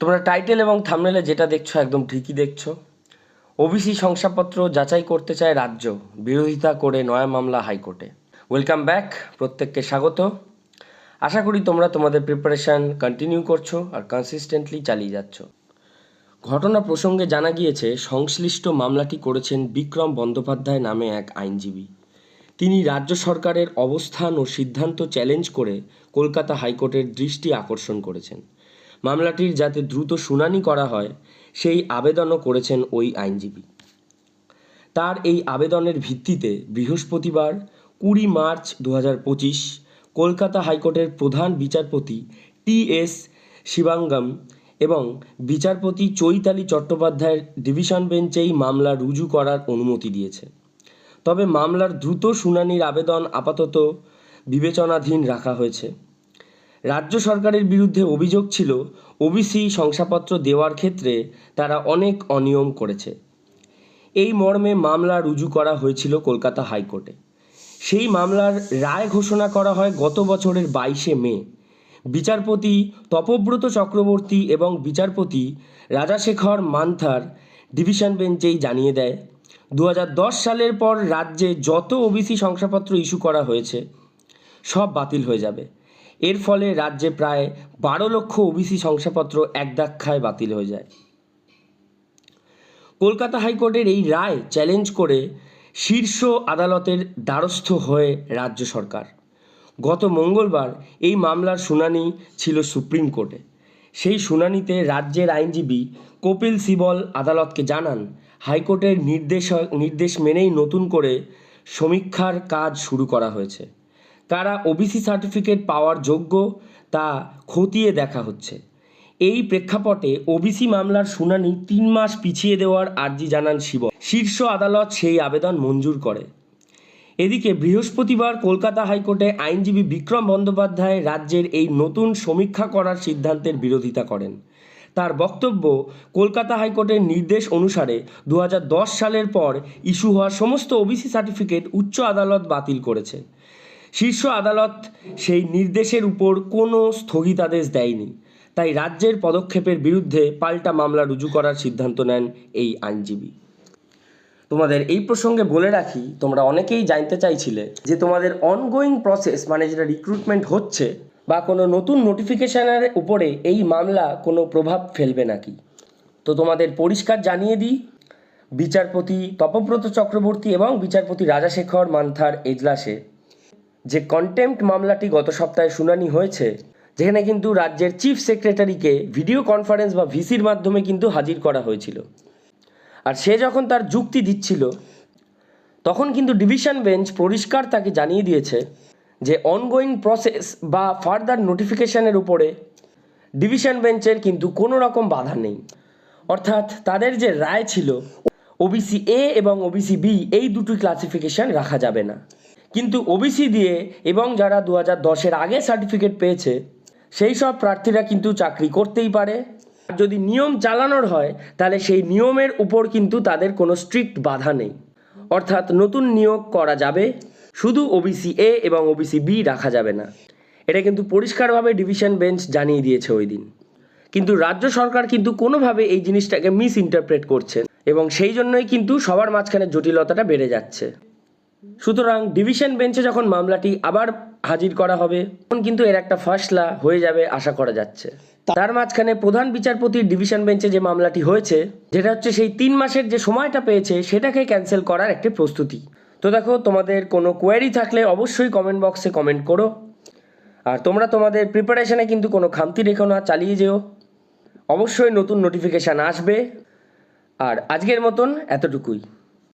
তোমরা টাইটেল এবং থামনেলে যেটা দেখছ একদম ঠিকই দেখছ। ওবিসি শংসাপত্র যাচাই করতে চায় রাজ্য, বিরোধিতা করে নয়া মামলা হাইকোর্টে। ওয়েলকাম ব্যাক প্রত্যেককে স্বাগত। আশা করি তোমরা তোমাদের প্রিপারেশান কন্টিনিউ করছ আর কনসিস্টেন্টলি চালিয়ে যাচ্ছ। ঘটনা প্রসঙ্গে জানা গিয়েছে, সংশ্লিষ্ট মামলাটি করেছেন বিক্রম বন্দ্যোপাধ্যায় নামে এক আইনজীবী। তিনি রাজ্য সরকারের অবস্থান ও সিদ্ধান্ত চ্যালেঞ্জ করে কলকাতা হাইকোর্টের দৃষ্টি আকর্ষণ করেছেন। মামলাটির যাতে দ্রুত শুনানি করা হয়, সেই আবেদনও করেছেন ওই আইনজীবী। তার এই আবেদনের ভিত্তিতে বৃহস্পতিবার, কুড়ি মার্চ দু হাজার পঁচিশ, কলকাতা হাইকোর্টের প্রধান বিচারপতি টি এস শিবাঙ্গম এবং বিচারপতি চৈতালি চট্টোপাধ্যায়ের ডিভিশন বেঞ্চেই মামলা রুজু করার অনুমতি দিয়েছে। তবে মামলার দ্রুত শুনানির আবেদন আপাতত বিবেচনাধীন রাখা হয়েছে। রাজ্য সরকারের বিরুদ্ধে অভিযোগ ছিল, ওবিসি শংসাপত্র দেওয়ার ক্ষেত্রে তারা অনেক অনিয়ম করেছে। এই মর্মে মামলা রুজু করা হয়েছিল কলকাতা হাইকোর্টে। সেই মামলার রায় ঘোষণা করা হয় গত বছরের বাইশে মে। বিচারপতি তপব্রত চক্রবর্তী এবং বিচারপতি রাজাশেখর মান্থার ডিভিশন বেঞ্চেই জানিয়ে দেয় দু হাজার দশ সালের পর রাজ্যে যত ওবিসি শংসাপত্র ইস্যু করা হয়েছে, সব বাতিল হয়ে যাবে। এর ফলে রাজ্যে প্রায় বারো লক্ষ ওবিসি শংসাপত্র এক দাক্ষায় বাতিল হয়ে যায়। কলকাতা হাইকোর্টের এই রায় চ্যালেঞ্জ করে শীর্ষ আদালতের দ্বারস্থ হয়ে রাজ্য সরকার। গত মঙ্গলবার এই মামলার শুনানি ছিল সুপ্রিম কোর্টে। সেই শুনানিতে রাজ্যের আইনজীবী কপিল সিবল আদালতকে জানান, হাইকোর্টের নির্দেশ নির্দেশ মেনেই নতুন করে সমীক্ষার কাজ শুরু করা হয়েছে। কারা ওবিসি সার্টিফিকেট পাওয়ার যোগ্য তা খতিয়ে দেখা হচ্ছে। এই প্রেক্ষাপটে ওবিসি মামলার শুনানি তিন মাস পিছিয়ে দেওয়ার আর্জি জানান শিব শীর্ষ আদালত সেই আবেদন মঞ্জুর করে। এদিকে বৃহস্পতিবার কলকাতা হাইকোর্টে আইনজীবী বিক্রম বন্দ্যোপাধ্যায় রাজ্যের এই নতুন সমীক্ষা করার সিদ্ধান্তের বিরোধিতা করেন। তার বক্তব্য কলকাতা হাইকোর্টের নির্দেশ অনুসারে দু হাজার দশ সালের পর ইস্যু হওয়া সমস্ত ওবিসি সার্টিফিকেট উচ্চ আদালত বাতিল করেছে। শীর্ষ আদালত সেই নির্দেশের উপর কোনো স্থগিতাদেশ দেয়নি। তাই রাজ্যের পদক্ষেপের বিরুদ্ধে পাল্টা মামলা রুজু করার সিদ্ধান্ত নেন এই আইনজীবী। তোমাদের এই প্রসঙ্গে বলে রাখি, তোমরা অনেকেই জানতে চাইছিলে যে তোমাদের অনগোয়িং প্রসেস মানে যেটা রিক্রুটমেন্ট হচ্ছে, বা কোনো নতুন নোটিফিকেশনের উপরে এই মামলা কোনো প্রভাব ফেলবে নাকি? তো তোমাদের পরিষ্কার জানিয়ে দিই, বিচারপতি তপব্রত চক্রবর্তী এবং বিচারপতি রাজাশেখর মান্থার এজলাসে যে কন্টেম্পট মামলাটি গত সপ্তাহে শুনানি হয়েছে, যেখানে কিন্তু রাজ্যের চিফ সেক্রেটারিকে ভিডিও কনফারেন্স বা ভিসির মাধ্যমে কিন্তু হাজির করা হয়েছিল। আর সে যখন তার যুক্তি দিচ্ছিল, তখন কিন্তু ডিভিশন বেঞ্চ পরিষ্কার তাকে জানিয়ে দিয়েছে যে অনগোয়িং প্রসেস বা ফার্দার নোটিফিকেশনের উপরে ডিভিশন বেঞ্চের কিন্তু কোনো রকম বাধা নেই। অর্থাৎ তাদের যে রায় ছিল ওবিসি এ এবং ওবিসি বি এই দুটি ক্লাসিফিকেশন রাখা যাবে না। কিন্তু ওবিসি দিয়ে এবং যারা দু হাজার দশের আগে সার্টিফিকেট পেয়েছে, সেই সব প্রার্থীরা কিন্তু চাকরি করতেই পারে। আর যদি নিয়ম চালানোর হয়, তাহলে সেই নিয়মের উপর কিন্তু তাদের কোনো স্ট্রিক্ট বাধা নেই। অর্থাৎ নতুন নিয়োগ করা যাবে, শুধু ওবিসি এ এবং ওবিসি বি রাখা যাবে না। এটা কিন্তু পরিষ্কারভাবে ডিভিশন বেঞ্চ জানিয়ে দিয়েছে ওই দিন। কিন্তু রাজ্য সরকার কিন্তু কোনোভাবে এই জিনিসটাকে মিস ইন্টারপ্রেট করছে। এবং সেই জন্যই কিন্তু সবার মাঝখানে জটিলতাটা বেড়ে যাচ্ছে। সুতরাং ডিভিশন বেঞ্চে যখন মামলাটি আবার হাজির করা হবে, তখন কিন্তু এর একটা ফয়সলা হয়ে যাবে আশা করা যাচ্ছে। তার মাঝখানে প্রধান বিচারপতির ডিভিশন বেঞ্চে যে মামলাটি হয়েছে, যেটা হচ্ছে সেই তিন মাসের যে সময়টা পেয়েছে, সেটাকে ক্যান্সেল করার একটি প্রস্তুতি। তো দেখো, তোমাদের কোনো কোয়ারি থাকলে অবশ্যই কমেন্ট বক্সে কমেন্ট করো। আর তোমরা তোমাদের প্রিপারেশনে কিন্তু কোনো খামতি রেখো না, চালিয়ে যেও। অবশ্যই নতুন নোটিফিকেশান আসবে। আর আজকের মতন এতটুকুই।